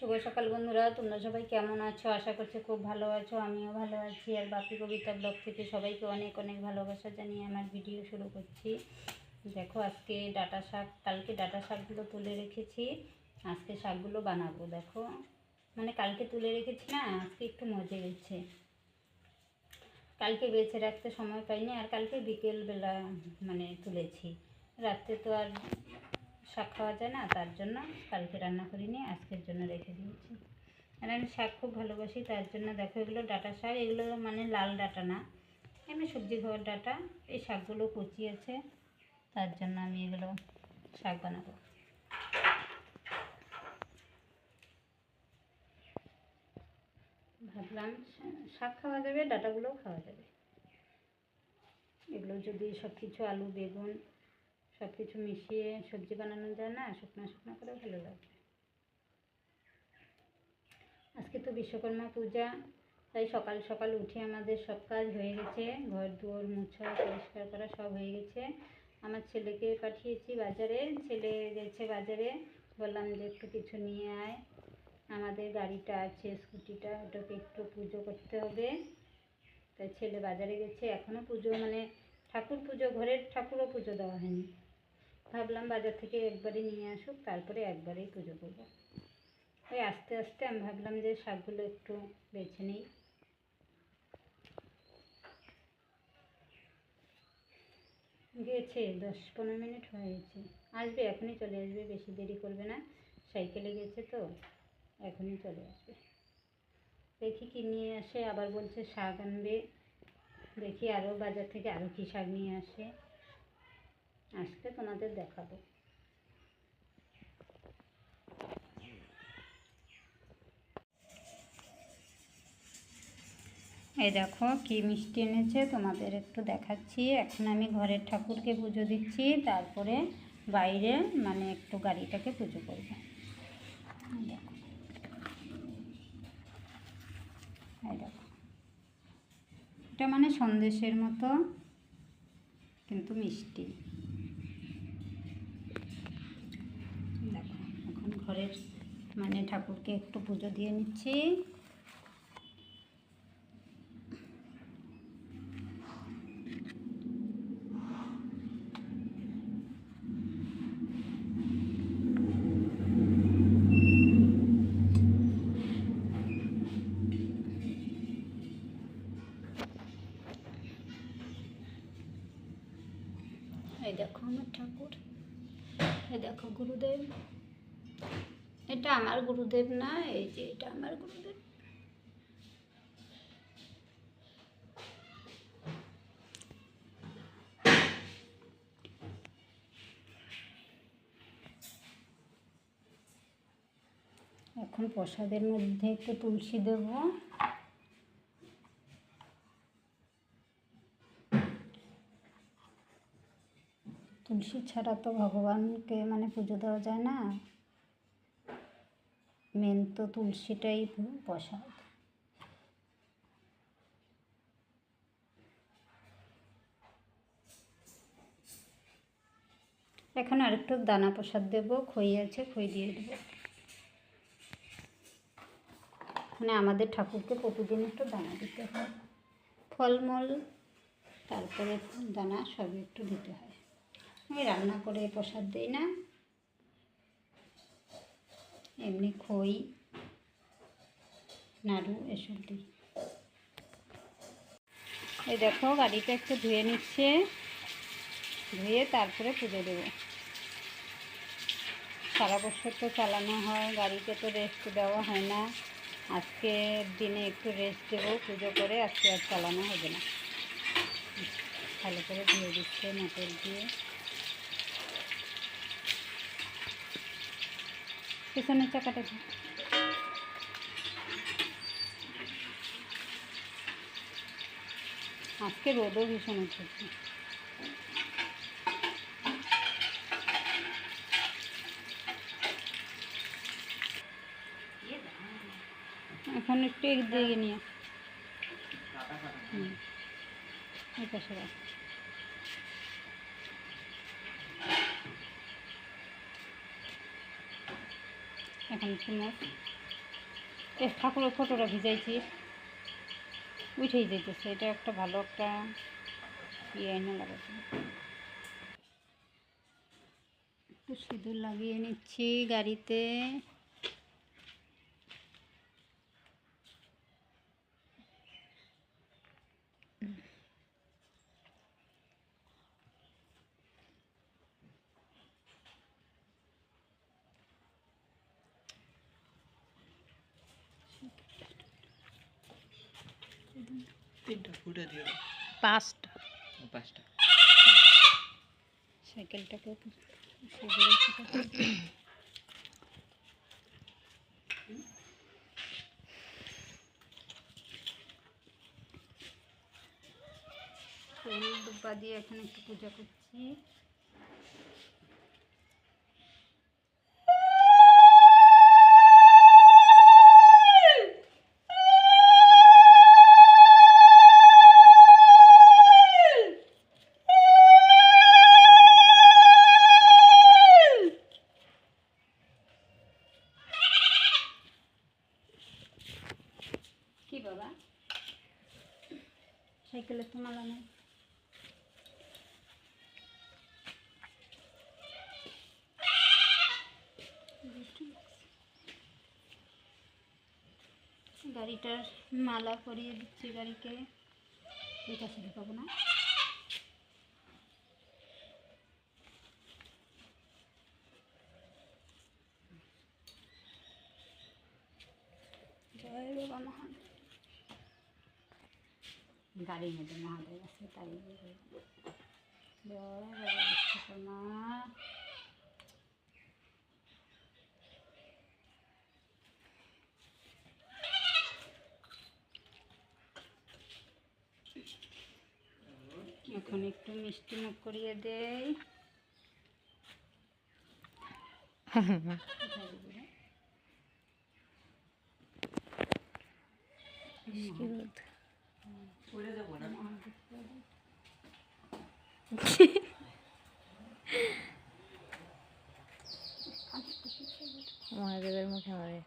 শুভ সকাল বন্ধুরা, তোমরা সবাই কেমন আছো? আশা করছি খুব ভালো আছো, আমিও ভালো আছি। আর বাপি কবিতা ব্লগ থেকে সবাইকে অনেক অনেক ভালোবাসা জানিয়ে আমার ভিডিও শুরু করছি। দেখো, আজকে ডাটা শাক, কালকে ডাটা শাকগুলো তুলে রেখেছি, আজকে শাকগুলো বানাবো, দেখো। মানে কালকে তুলে রেখেছি না, আজকে একটু মজে গেছে। কালকে বেছে রাখতে সময় পাইনি, আর কালকে বিকেলবেলা মানে তুলেছি। রাত্রে তো আর শাক খাওয়া যায় না, তার জন্য কালকে রান্না করিনি আজকের জন্য রেখে দিয়েছি। আর আমি শাক খুব ভালোবাসি, তার জন্য দেখো এগুলো ডাটা শাক, এগুলো মানে লাল ডাটা না, এমনি সবজি খাওয়ার ডাটা, এই শাকগুলো কচি আছে, তার জন্য আমি এগুলো শাক বানাবো। ভাবলাম শাক খাওয়া যাবে, ডাটাগুলোও খাওয়া যাবে। এগুলো যদি সব কিছু আলু, বেগুন সব কিছু মিশিয়ে সবজি বানানো যায় না, শুকনো শুকনো করে ভালো লাগে। আজকে তো বিশ্বকর্মা পূজা, তাই সকাল সকাল উঠে আমাদের সব কাজ হয়ে গেছে। ঘর দুয়ার মুছা, পরিষ্কার করা সব হয়ে গেছে। আমার ছেলেকে পাঠিয়েছি বাজারে, ছেলে গেছে বাজারে। বললাম যে একটু কিছু নিয়ে আয়। আমাদের গাড়িটা আছে, স্কুটিটা, ওটাকে একটু পুজো করতে হবে। তাই ছেলে বাজারে গেছে এখনও পুজো মানে ঠাকুর পুজো, ঘরের ঠাকুরও পুজো দেওয়া হয়নি। ভাবলাম বাজার থেকে একবারে নিয়ে আসুক, তারপরে একবারেই পুজো করব। ওই আস্তে আস্তে আমি ভাবলাম যে শাকগুলো একটু বেছে নিই। গেছে দশ পনেরো মিনিট হয়ে গেছে আসবে, এখনই চলে আসবে, বেশি দেরি করবে না। সাইকেলে গেছে তো, এখনই চলে আসবে। দেখি কি নিয়ে আসে, আবার বলছে শাক আনবে। দেখি আরও বাজার থেকে আরও কী শাক নিয়ে আসে। আসলে তোমাদের দেখাবো। এই দেখো কি মিষ্টি এনেছে, তোমাদের একটু দেখাচ্ছি। এখন আমি ঘরের ঠাকুরকে পুজো দিচ্ছি, তারপরে বাইরে মানে একটু গাড়িটাকে পুজো করব। এটা মানে সন্দেশের মতো, কিন্তু মিষ্টি দেখো এখন ঘরের মানে ঠাকুরকে একটু পুজো দিয়ে নিচ্ছি। এই দেখো আমার ঠাকুর। এই দেখো গুরুদেব। এটা আমার গুরুদেব না, এই যে এটা আমার গুরুদেব। এখন প্রসাদের মধ্যে একটু তুলসী দেব। তুলসী ছাড়া তো ভগবানকে মানে পুজো দেওয়া যায় না। মেন তো তুলসীটাই প্রসাদ এখন আরেকটু দানা প্রসাদ দেবো, খই আছে, খই দিয়ে দেবো। মানে আমাদের ঠাকুরকে প্রতিদিন একটু দানা দিতে হয়। ফলমূল, তারপরে দানা সবই একটু দিতে হয়। আমি রান্না করে প্রসাদ দিই না। এমনি খই, নাড়ু, এসব দিই। এই দেখো, গাড়িটা একটু ধুয়ে নিচ্ছে। ধুয়ে তারপরে পুজো দেবো। সারা বছর তো চালানো হয় গাড়িকে তো রেস্ট দেওয়া হয় না। আজকের দিনে একটু রেস্ট দেবো, পুজো করে আজকে আর চালানো হবে না। ভালো করে ধুয়ে দিচ্ছে, মোটর দিয়ে। পিছনের চাকাটা আজকে রোদও ভীষণ উঠেছে। এখন একটু এক দিকে নিয়ে হুম পাশে। এখন একটু এই ঠাকুরের ফটোটা ভিজাইছি। উঠেই যেতেছে এটা একটা ভালো একটা ইয়ে এনে লাগাতে একটু সিঁদুর লাগিয়ে নিচ্ছি গাড়িতে। তিনটা ফুটা দাও। পাঁচটা। পাঁচটা। সাইকেলটাকে দুব্বা দিয়ে এখন একটু পূজা করছি। সাইকেলের তো মালা নেই গাড়িটার মালা পরিয়ে দিচ্ছি গাড়িকে এটা ঢুকাবো না গাড়ির মধ্যে মহাদেব আছে তাই বিশ্বকর্মা এখন একটু মিষ্টি মুখ করিয়ে দেই। কোথায় দিবি রে? পড়ে যাব না মহাদেব করে দে। মহাদেবের মুখে মারে।